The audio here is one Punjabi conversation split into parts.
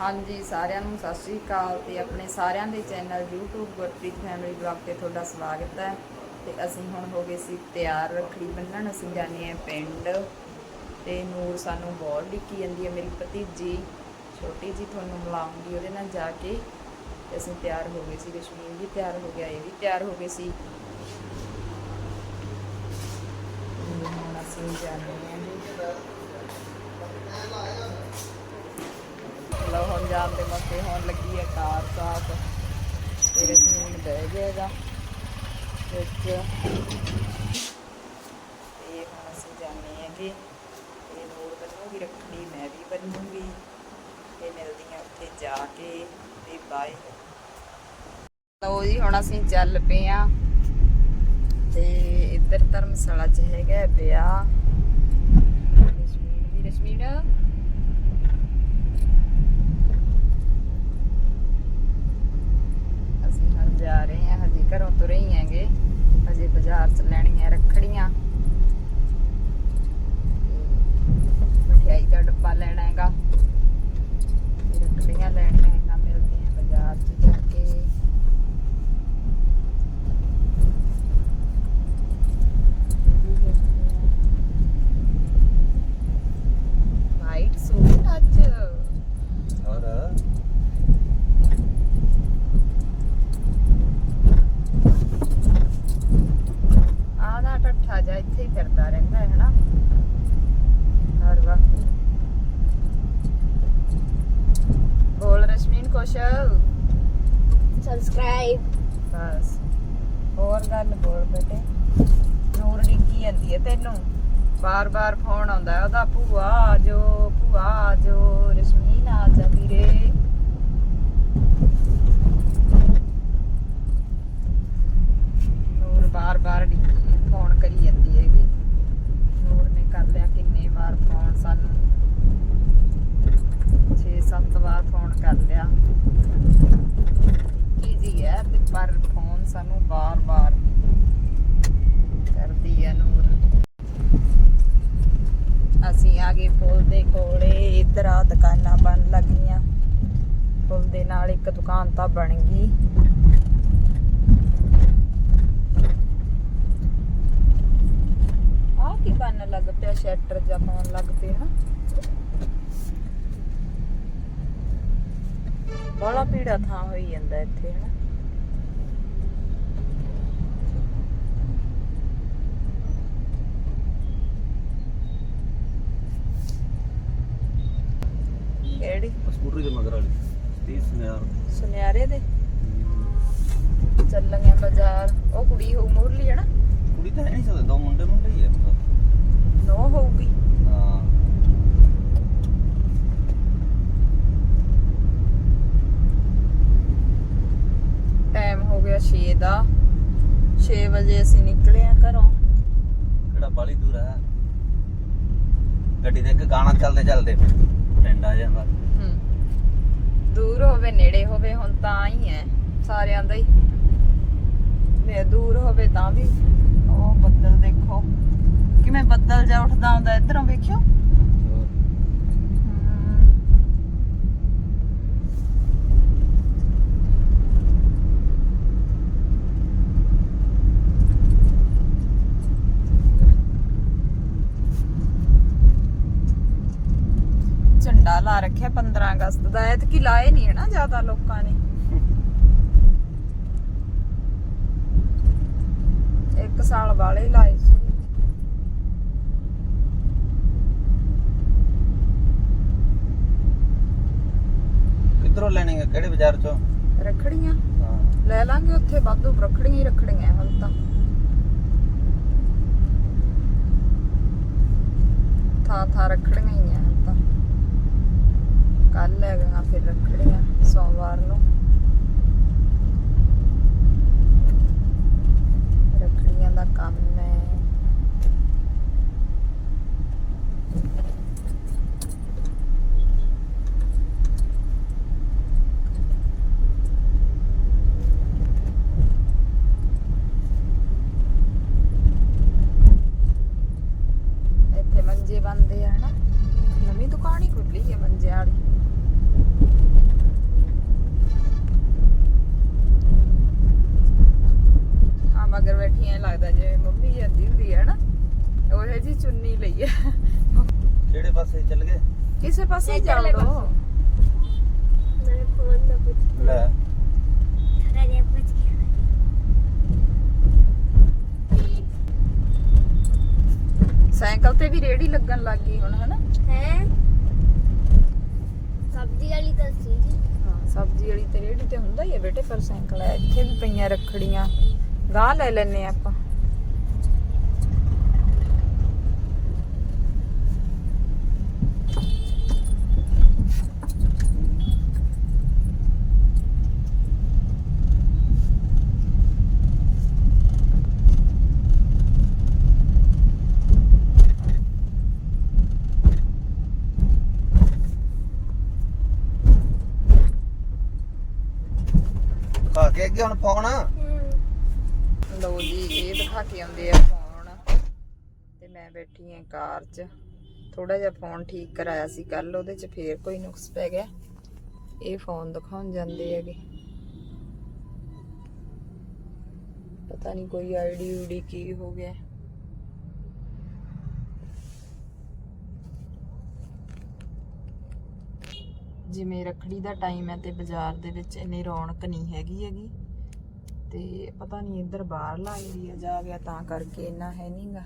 ਹਾਂਜੀ, ਸਾਰਿਆਂ ਨੂੰ ਸਤਿ ਸ੍ਰੀ ਅਕਾਲ ਤੇ ਆਪਣੇ ਸਾਰਿਆਂ ਦੇ channel YouTube Gurpreet family blog ਤੇ ਤੁਹਾਡਾ ਸਵਾਗਤ ਹੈ। ਤੇ ਅਸੀਂ ਹੁਣ ਹੋ ਗਏ ਸੀ ਤਿਆਰ ਰੱਖੜੀ ਬੰਨਣ, ਅਸੀਂ ਜਾਣੇ ਆ ਪਿੰਡ। ਤੇ ਨੂਰ ਸਾਨੂੰ ਬਹੁਤ ਡਿੱਕੀ ਜਾਂਦੀ ਹੈ, ਮੇਰੀ ਭਤੀਜੀ। ਛੋਟੀ ਜੀ ਤੁਹਾਨੂੰ ਮਿਲਾਉਂਗੀ, ਉਹਦੇ ਨਾਲ ਜਾ ਕੇ ਤੇ ਅਸੀਂ ਤਿਆਰ ਹੋ ਗਏ ਸੀ, ਰਸ਼ਮੀਨ ਵੀ ਤਿਆਰ ਹੋ ਗਿਆ, ਇਹ ਵੀ ਤਿਆਰ ਹੋ ਗਏ ਸੀ। ਤੇ ਹੁਣ ਅਸੀਂ ਜਾਣੇ ਆ ਜੀ ਲਓ ਦੇ ਮੌਕੇ ਹੋਣ ਲੱਗੀ ਹੈ ਕਾਰ ਸਾਫ਼। ਤੇ ਰਸਮੀਨ ਬਹਿ ਜਾਏਗਾ। ਵਿੱਚ ਤੇ ਹੁਣ ਅਸੀਂ ਜਾਣੇ ਹੈਗੇ। ਤੇ ਨੂਰ ਬੰਨੂਗੀ ਰੱਖੜੀ ਮੈਂ ਵੀ ਬੰਨੂਗੀ ਤੇ ਮਿਲਦੀਆਂ ਉੱਥੇ ਜਾ ਕੇ ਤੇ ਬਾਏ ਲਓ ਜੀ, ਹੁਣ ਅਸੀਂ ਚੱਲ ਪਏ ਆ ਤੇ ਇੱਧਰ ਧਰਮਸ਼ਾਲਾ ਚ ਹੈਗਾ ਵਿਆਹ। ਰਸ਼ਮੀਨ ਵੀ ਰਸ਼ਮੀਨ ਅਸੀਂ ਹੁਣ ਜਾ ਰਹੇ ਹਾਂ ਹਜੇ ਘਰੋਂ ਤੁਰੇ ਹੀ ਹੈਗੇ ਹਜੇ ਬਾਜ਼ਾਰ ਚ ਲੈਣੀਆਂ ਰੱਖੜੀਆਂ ਤੇ ਮਠਿਆਈ ਦਾ ਡੱਬਾ ਲੈਣਾ ਹੈਗਾ ਤੇ ਰੱਖੜੀਆਂ ਲੈਣੀਆਂ ਹੈਗਾ ਮਿਲਦੇ ਹਾਂ ਬਾਜ਼ਾਰ ਚ ਜਾ ਕੇ ਵਾਈਟ ਸੂਟ ਅੱਜ ਔਰ ਆਦਾ ਟੱਠਾ ਜਾ ਇੱਥੇ ਹੀ ਫਿਰਦਾ ਰਹਿੰਦਾ ਹੈ ਹਨਾ ਹਰ ਵਕਤ ਬੋਲ ਰਸ਼ਮੀਨ ਕੁਛ ਸਬਸਕ੍ਰਾਈਬ ਬਸ ਹੋਰ ਗੱਲ ਬੋਲ ਬੇਟੇ। ਨੂਰ ਡਿੱਗੀ ਜਾਂਦੀ ਹੈ ਤੈਨੂੰ। ਬਾਰ-ਬਾਰ ਫੋਨ ਆਉਂਦਾ ਹੈ, ਉਹਦਾ ਭੂਆ ਆ ਜੋ ਭੂਆ ਆ ਜੋ ਰਸ਼ਮੀਨ ਆ ਜਾ ਵੀਰੇ। ਨੂਰ ਬਾਰ-ਬਾਰ ਡਿੱਗੀ ਫੋਨ ਕਰੀ ਜਾਂਦੀ ਹੈਗੀ। ਨੂਰ ਨੇ ਕਰ ਲਿਆ ਕਿੰਨੇ ਵਾਰ ਫੋਨ ਸਾਨੂੰ। 6-7 ਵਾਰ ਫੋਨ ਕਰ ਲਿਆ। ਈਜ਼ੀ ਹੈ, ਪਰ ਫੋਨ ਸਾਨੂੰ ਬਾਰ-ਬਾਰ ਕਰਦੀ ਹੈ ਨੂਰ ਅਸੀਂ ਆ ਗਏ ਪੁਲ ਦੇ ਕੋਲੇ, ਇੱਧਰ ਆ ਦੁਕਾਨਾਂ ਬਣ ਲੱਗੀਆਂ। ਪੁਲ ਦੇ ਨਾਲ ਇੱਕ ਦੁਕਾਨ ਤਾਂ ਬਣ ਗਈ। ਆ ਕੀ ਬਣਨ ਲੱਗ ਪਿਆ? ਸ਼ਟਰ ਜਾਂ ਪਾਉਣ ਲੱਗ ਪਿਆ ਨਾ ਬੜਾ ਪੀੜਾ ਥਾਂ ਹੋਈ ਜਾਂਦਾ ਇੱਥੇ, ਹਨਾ? ਕਿਹੜੀ? ਸਕੂਟਰੀ ਦੇ ਮਗਰ ਵਾਲੀ। 30 ਹਜ਼ਾਰ ਸੁਨਿਆਰੇ ਦੇ? ਚੱਲਾਂਗੇ ਬਾਜ਼ਾਰ। ਉਹ ਕੁੜੀ ਹੋ ਮੁਰਲੀ ਹੈ ਨਾ? ਕੁੜੀ ਤਾਂ ਨਹੀਂ ਸਕਦੇ ਦੋ ਮੁੰਡੇ ਮੁੰਡੇ ਹੀ ਹੈ ਮਤਲਬ ਨੋ ਹੋਊਗੀ। ਹਾਂ। ਟਾਈਮ ਹੋ ਗਿਆ 6 ਦਾ। 6 ਵਜੇ ਅਸੀਂ ਨਿਕਲੇ ਆ ਘਰੋਂ। ਕਿਹੜਾ ਬਾਲੀ ਦੂਰ ਹੈ? ਗੱਡੀ ਦੇ ਇੱਕ ਗਾਣਾ ਚੱਲਦੇ ਚੱਲਦੇ ਪਿੰਡ ਆ ਜਾਂਦਾ। ਹਮ। ਦੂਰ ਹੋਵੇ ਨੇੜੇ ਹੋਵੇ ਹੁਣ ਤਾਂ ਹੀ ਹੈ ਸਾਰਿਆਂ ਦਾ ਹੀ। ਵੇ ਦੂਰ ਹੋਵੇ ਤਾਂ ਵੀ। ਉਹ ਬੱਦਲ ਦੇਖੋ। ਕਿਵੇਂ ਬੱਦਲ ਜਾ ਉੱਠਦਾ ਆਉਂਦਾ ਇਧਰੋਂ ਵੇਖਿਓ। ਅਗਸਤ ਦਾ ਐਤਕੀ ਲਾਏ ਨਹੀਂ ਹੈ ਨਾ ਜ਼ਿਆਦਾ ਲੋਕਾਂ ਨੇ। ਇੱਕ ਸਾਲ ਵਾਲੇ ਲਾਏ ਸੀ। ਕਿੱਧਰੋਂ ਲੈਣੀ ਹੈ ਕਿਹੜੇ ਬਾਜ਼ਾਰ ਚੋਂ? ਰੱਖੜੀਆਂ। ਲੈ ਲਾਂਗੇ ਉੱਥੇ ਵਾਧੂ ਰੱਖੜੀਆਂ ਹੀ ਰੱਖੜੀਆਂ ਹੁਣ ਤਾਂ। ਥਾਂ ਥਾਂ ਰੱਖੜੀਆਂ ਹੀ ਆ। ਤਾਂ ਕੱਲ ਹੈਗਾ ਫਿਰ ਰੱਖੜੀਆਂ ਸੋਮਵਾਰ ਨੂੰ। ਰੱਖੜੀਆਂ ਦਾ ਕੰਮ ਹੈ ਇੱਥੇ ਮੰਜੇ ਬੰਦੇ ਆ ਹਨਾ ਨਵੀਂ ਦੁਕਾਨ ਹੀ ਖੁੱਲੀ ਹੈ ਮੰਜੇ ਵਾਲੀ ਚੁੰਨੀ ਲਈ ਹੈ ਕਿਹੜੇ ਪਾਸੇ ਚੱਲ ਗਏ? ਕਿਸੇ ਪਾਸੇ ਇੱਧਰਲੇ ਜਾਵੜੋ ਮੇਰੇ ਫੋਨ ਦਾ ਪੁੱਛ ਲੈ। ਪੁੱਛ ਸਾਈਕਲ ਤੇ ਵੀ ਰੇੜੀ ਲੱਗਣ ਲੱਗ ਗਈ ਹੁਣ ਹਨਾ? ਹੈ? ਸਬਜ਼ੀ ਵਾਲੀ ਤਾਂ ਸੀ ਜੀ। ਹਾਂ ਸਬਜ਼ੀ ਵਾਲੀ ਤੇ ਰੇੜੀ ਤੇ ਹੁੰਦਾ ਹੀ ਹੈ ਬੇਟੇ ਪਰ ਸਾਈਕਲ ਹੈ ਇੱਥੇ ਵੀ ਪਈਆਂ ਰੱਖੜੀਆਂ। ਗਾਹ ਲੈ ਲੈਨੇ ਆਪਾਂ। ਕੇ ਅੱਗੇ ਹੁਣ ਫੋਨ ਲਓ ਜੀ, ਇਹ ਦਿਖਾ ਕੇ ਆਉਂਦੇ ਆ ਫੋਨ ਤੇ ਮੈਂ ਬੈਠੀ ਆ ਕਾਰ 'ਚ। ਥੋੜਾ ਜਿਹਾ ਫੋਨ ਠੀਕ ਕਰਾਇਆ ਸੀ ਕੱਲ ਉਹਦੇ 'ਚ ਫੇਰ ਕੋਈ ਨੁਕਸ ਪੈ ਗਿਆ। ਇਹ ਫੋਨ ਦਿਖਾਉਣ ਜਾਂਦੇ ਹੈਗੇ। ਪਤਾ ਨਹੀਂ ਕੋਈ ਆਈਡੀ ਊਡੀ ਕੀ ਹੋ ਗਿਆ। ਜਿਵੇਂ ਰੱਖੜੀ ਦਾ ਟਾਈਮ ਹੈ ਤੇ ਬਾਜ਼ਾਰ ਦੇ ਵਿੱਚ ਇੰਨੀ ਰੌਣਕ ਨਹੀਂ ਹੈਗੀ ਹੈਗੀ। ਤੇ ਪਤਾ ਨਹੀਂ ਇੱਧਰ ਬਾਹਰਲਾ ਏਰੀਆ ਜਾ ਗਿਆ ਤਾਂ ਕਰਕੇ ਇੰਨਾ ਹੈ ਨਹੀਂਗਾ।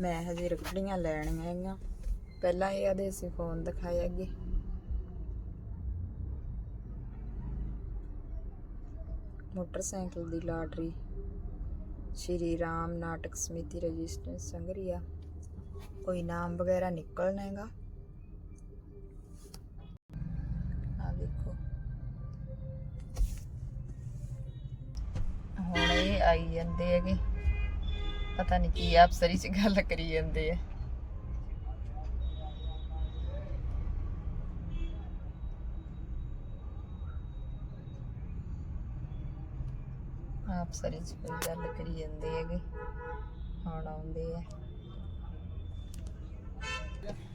ਮੈਂ ਹਜੇ ਰੱਖੜੀਆਂ ਲੈਣੀਆਂ ਹੈਗੀਆਂ। ਪਹਿਲਾਂ ਇਹ ਆਦੇ ਅਸੀਂ ਫੋਨ ਦਿਖਾਏ ਅੱਗੇ। ਮੋਟਰਸਾਈਕਲ ਦੀ ਲਾਟਰੀ। ਸ਼੍ਰੀ ਰਾਮ ਨਾਟਕ ਸਮਿਤੀ ਰਜਿਸਟਰ ਸੰਗਰੀਆ। ਕੋਈ ਨਾਮ ਵਗੈਰਾ ਨਿਕਲਣਾ ਹੈਗਾ? ਆ ਦੇਖੋ। ਹੁਣ ਇਹ ਆਈ ਜਾਂਦੇ ਹੈਗੇ। ਪਤਾ ਨਹੀਂ ਕੀ ਆਪਸਰੀ ਚ ਗੱਲ ਕਰੀ ਜਾਂਦੇ ਆ। ਆਪਸਰੀ ਚ ਕੋਈ ਗੱਲ ਕਰੀ ਜਾਂਦੇ ਹੈਗੇ, ਹੁਣ ਆਉਂਦੇ ਆ।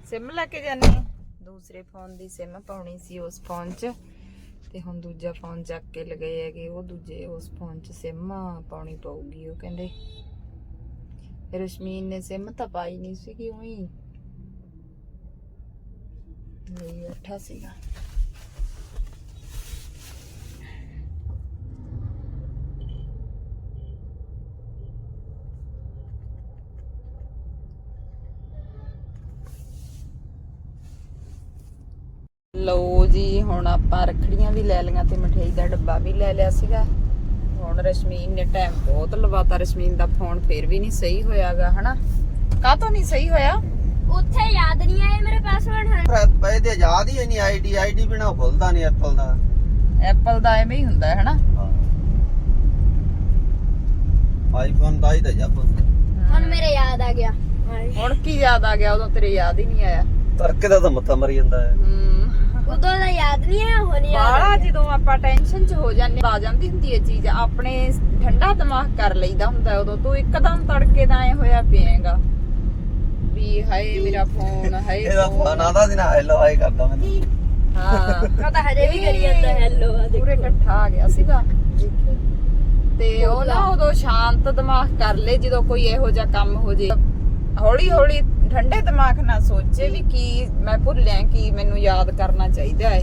ਸਿਮ ਲੈ ਕੇ ਜਾਨੀ ਦੂਸਰੇ ਫੋਨ ਦੀ ਸਿਮ ਪਾਉਣੀ ਸੀ ਉਸ ਫੋਨ 'ਚ, ਤੇ ਹੁਣ ਦੂਜਾ ਫੋਨ ਚੱਕ ਕੇ ਲਗਾਏ ਹੈਗੇ, ਉਹ ਦੂਜੇ ਉਸ ਫੋਨ 'ਚ ਸਿਮ ਪਾਉਣੀ ਪਊਗੀ, ਉਹ ਕਹਿੰਦੇ। ਰਸ਼ਮੀਨ ਨੇ ਸਿਮ ਤਾਂ ਪਾਈ ਨਹੀਂ ਸੀ ਕਿ ਉਹੀ। ਲਈ ਬੈਠਾ ਸੀਗਾ। ਲਓ ਜੀ ਹੁਣ ਆਪਾਂ ਰੱਖੜੀਆਂ ਵੀ ਲੈ ਲਈਆਂ ਤੇ ਮਠਿਆਈ ਦਾ ਡੱਬਾ ਵੀ ਲੈ ਲਿਆ ਸੀਗਾ। ਹੁਣ ਰਸ਼ਮੀਨ ਨੇ ਟਾਈਮ ਬਹੁਤ ਲਵਾਤਾ ਰਸ਼ਮੀਨ ਦਾ ਫੋਨ ਫੇਰ ਵੀ ਨਹੀਂ ਸਹੀ ਹੋਇਆਗਾ ਹਨਾ? ਕਾਹ ਤੋਂ ਨਹੀਂ ਸਹੀ ਹੋਇਆ? ਉੱਥੇ ਯਾਦ ਨਹੀਂ ਆਏ ਮੇਰੇ ਪਾਸਵਰਡ ਹਨ ਪਏ ਤੇ ਯਾਦ ਹੀ ਨਹੀਂ ਆਈਡੀ ਆਈਡੀ ਬਿਨਾ ਖੁੱਲਦਾ ਨਹੀਂ ਐਪਲ ਦਾ। ਐਪਲ ਦਾ ਐਵੇਂ ਹੀ ਹੁੰਦਾ ਹੈ। ਹਨਾ ਆਈਫੋਨ ਦਾ ਹੀ ਤਾਂ ਜੱਬ ਹੁਣ ਮੇਰੇ ਯਾਦ ਆ ਗਿਆ। ਹੁਣ ਕੀ ਯਾਦ ਆ ਗਿਆ? ਉਦੋਂ ਤੇਰੇ ਯਾਦ ਹੀ ਨਹੀਂ ਆਇਆ। ਤਰਕੇ ਦਾ ਤਾਂ ਮੱਥਾ ਮਰੀ ਜਾਂਦਾ ਹੈ। ਹੂੰ। ਉਦੋਂ ਦਾ ਯਾਦ ਨਹੀਂ ਆਇਆ ਹੁਣ ਯਾਦ ਆ ਬਾਲਾ। ਜਦੋਂ ਆਪਾਂ ਟੈਨਸ਼ਨ 'ਚ ਹੋ ਜਾਂਦੇ ਆ ਜਾਂਦੀ ਹੁੰਦੀ ਹੈ ਚੀਜ਼ ਆਪਣੇ ਠੰਡਾ ਦਿਮਾਗ ਕਰ ਲਈਦਾ ਹੁੰਦਾ ਉਦੋਂ ਤੂੰ ਇੱਕਦਮ ਤੜਕੇ ਦਾ ਐ ਹੋਇਆ ਪਿਆਗਾ ਵੀ ਹਾਏ ਮੇਰਾ ਫੋਨ ਹਾਏ ਇਹਦਾ। ਫੋਨ। ਆਦਾ ਸੀ ਨਾ ਹੈਲੋ ਹਾਈ ਕਰਦਾ ਮੈਨੂੰ ਹਾਂ। ਤਾਂ ਹਜੇ ਵੀ ਕਰੀ ਜਾਂਦਾ ਹੈਲੋ ਆ ਦੇਖੋ। ਪੂਰੇ ਇਕੱਠਾ ਆ ਗਿਆ ਸੀਗਾ। ਦੇਖੀ। ਤੇ ਉਹ ਨਾ ਉਦੋਂ ਸ਼ਾਂਤ ਦਿਮਾਗ ਕਰ ਲੈ ਜਦੋਂ ਕੋਈ ਇਹੋ ਜਿਹਾ ਕੰਮ ਹੋ ਜੇ। ਹੌਲੀ ਹੌਲੀ ਠੰਡੇ ਦਿਮਾਗ ਨਾਲ ਸੋਚੇ ਵੀ ਕੀ ਮੈਂ ਭੁੱਲਿਆ ਕੀ ਮੈਨੂੰ ਯਾਦ ਕਰਨਾ ਚਾਹੀਦਾ ਹੈ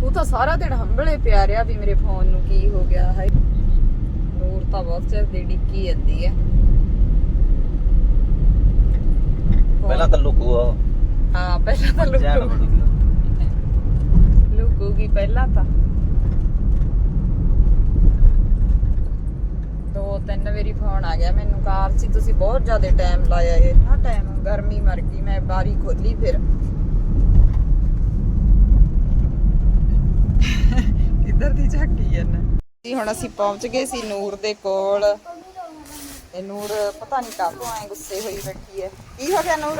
ਤੂੰ ਤਾਂ ਸਾਰਾ ਦਿਨ ਹੰਬਲੇ ਪਿਆ ਰਿਹਾ ਵੀ ਮੇਰੇ ਫੋਨ ਨੂੰ ਕੀ ਹੋ ਗਿਆ ਹੈ ਨੂਰ ਤਾਂ ਬਹੁਤ ਚਿਰ ਦੀ ਡਿੱਕੀ ਜਾਂਦੀ ਹੈ ਪਹਿਲਾਂ ਤਾਂ ਲੁਕੋ ਆ। ਹਾਂ ਪਹਿਲਾਂ ਤਾਂ ਲੁਕੂ। ਲੁਕੂਗੀ ਪਹਿਲਾਂ ਤਾਂ। ਦੋ ਤਿੰਨ ਵਾਰੀ ਫੋਨ ਆ ਗਿਆ ਮੈਨੂੰ ਕਾਰ 'ਚ ਹੀ, ਤੁਸੀਂ ਬਹੁਤ ਜ਼ਿਆਦਾ ਟਾਈਮ ਲਾਇਆ ਇਹ। ਨਾ ਟਾਈਮ ਗਰਮੀ ਮਰ ਗਈ ਮੈਂ ਬਾਰੀ ਖੋਲੀ ਫਿਰ। ਕਿੱਧਰ ਦੀ ਝਾਕੀ ਜਾਂਦਾ ਜੀ ਹੁਣ ਅਸੀਂ ਪਹੁੰਚ ਗਏ ਸੀ ਨੂਰ ਦੇ ਕੋਲ। ਤੇ ਨੂਰ ਪਤਾ ਨਹੀਂ ਕਾਹਤੋਂ ਆਏ ਗੁੱਸੇ ਹੋਈ ਬੈਠੀ ਹੈ ਕੀ ਹੋ ਗਿਆ ਨੂਰ?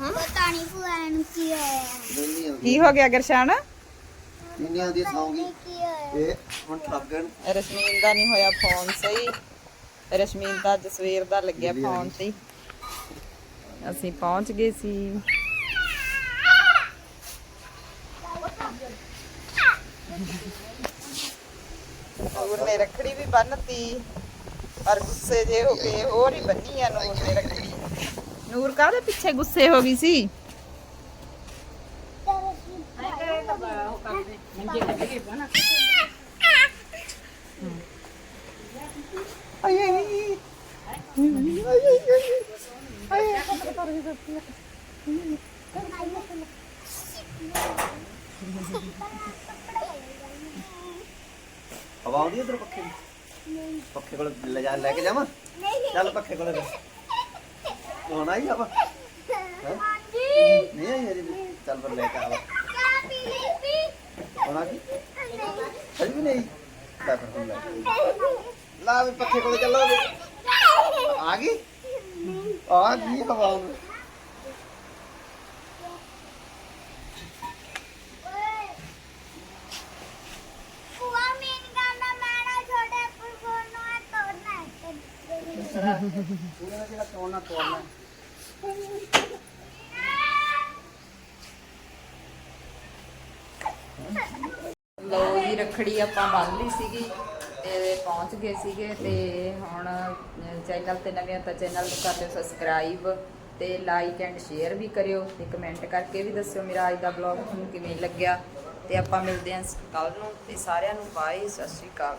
ਪਤਾ ਨਹੀਂ ਭੂਆ ਨੂੰ ਕੀ ਹੋਇਆ। ਕੀ ਹੋ ਗਿਆ ਗਰਸ਼ਾਨ? ਇੰਨੀਆਂ ਦੀ ਸੌਂਗੀ ਇਹ ਹੁਣ ਲੱਗਣ ਰਸਮੀਨ ਦਾ ਨਹੀਂ ਹੋਇਆ ਫੋਨ ਸਹੀ। ਰਸ਼ਮੀਨ ਦਾ ਅੱਜ ਸਵੇਰ ਦਾ ਲੱਗਿਆ ਫੋਨ ਤੇ। ਅਸੀਂ ਪਹੁੰਚ ਗਏ ਸੀ। ਨੂਰ ਨੇ ਰੱਖੜੀ ਵੀ ਬੰਨਤੀ ਪਰ ਗੁੱਸੇ ਜੇ ਹੋ ਕੇ ਹੋਰ ਹੀ ਬੰਨੀ ਆ ਨੂਰ ਨੇ ਰੱਖੜੀ। ਨੂਰ ਕਾਹਦੇ ਪਿੱਛੇ ਗੁੱਸੇ ਹੋ ਗਈ ਸੀ? ਹਵਾ ਆਉਂਦੀ ਇਧਰ ਪੱਖੇ ਦੀ? ਪੱਖੇ ਕੋਲ ਲੈ ਜਾ, ਲੈ ਕੇ ਜਾਵਾਂ? ਚੱਲ ਪੱਖੇ ਕੋਲ ਹੁਣ ਆਈ ਹਵਾ? ਨਹੀਂ ਆਈ ਹਜੇ ਵੀ। ਚੱਲ ਪਰ ਲੈ ਕੇ ਆਵਾ। ਹੁਣ ਆ ਗਈ? ਹਜੇ ਵੀ ਨਹੀਂ ਲੈ ਫਿਰ ਹੁਣ ਲੈ ਕੇ। ਲਾ ਵੀ ਪੱਖੇ ਕੋਲ ਚੱਲੋ ਵੀ। ਆ ਗਈ? ਆ ਗਈ ਹਵਾ ਹੁਣ। ਪੂਰੇ ਨਾਲ ਜਿਹੜਾ ਤੋੜਨਾ ਤੋੜਨਾ ਲੋ ਜੀ ਰੱਖੜੀ ਆਪਾਂ ਬੰਨ ਲਈ ਸੀਗੀ। ਤੇ ਪਹੁੰਚ ਗਏ ਸੀਗੇ ਤੇ ਹੁਣ ਚੈਨਲ ਤੇ ਨਵੇਂ ਹੋ ਤਾਂ ਚੈਨਲ ਨੂੰ ਕਰ ਲਿਓ ਸਬਸਕ੍ਰਾਈਬ ਤੇ ਲਾਈਕ ਐਂਡ ਸ਼ੇਅਰ ਵੀ ਕਰਿਓ ਤੇ ਕਮੈਂਟ ਕਰਕੇ ਵੀ ਦੱਸਿਓ ਮੇਰਾ ਅੱਜ ਦਾ ਵਲੌਗ ਤੁਹਾਨੂੰ ਕਿਵੇਂ ਲੱਗਿਆ ਤੇ ਆਪਾਂ ਮਿਲਦੇ ਹਾਂ ਕੱਲ ਨੂੰ ਤੇ ਸਾਰਿਆਂ ਨੂੰ ਬਾਏ ਸਤਿ ਸ਼੍ਰੀ ਅਕਾਲ।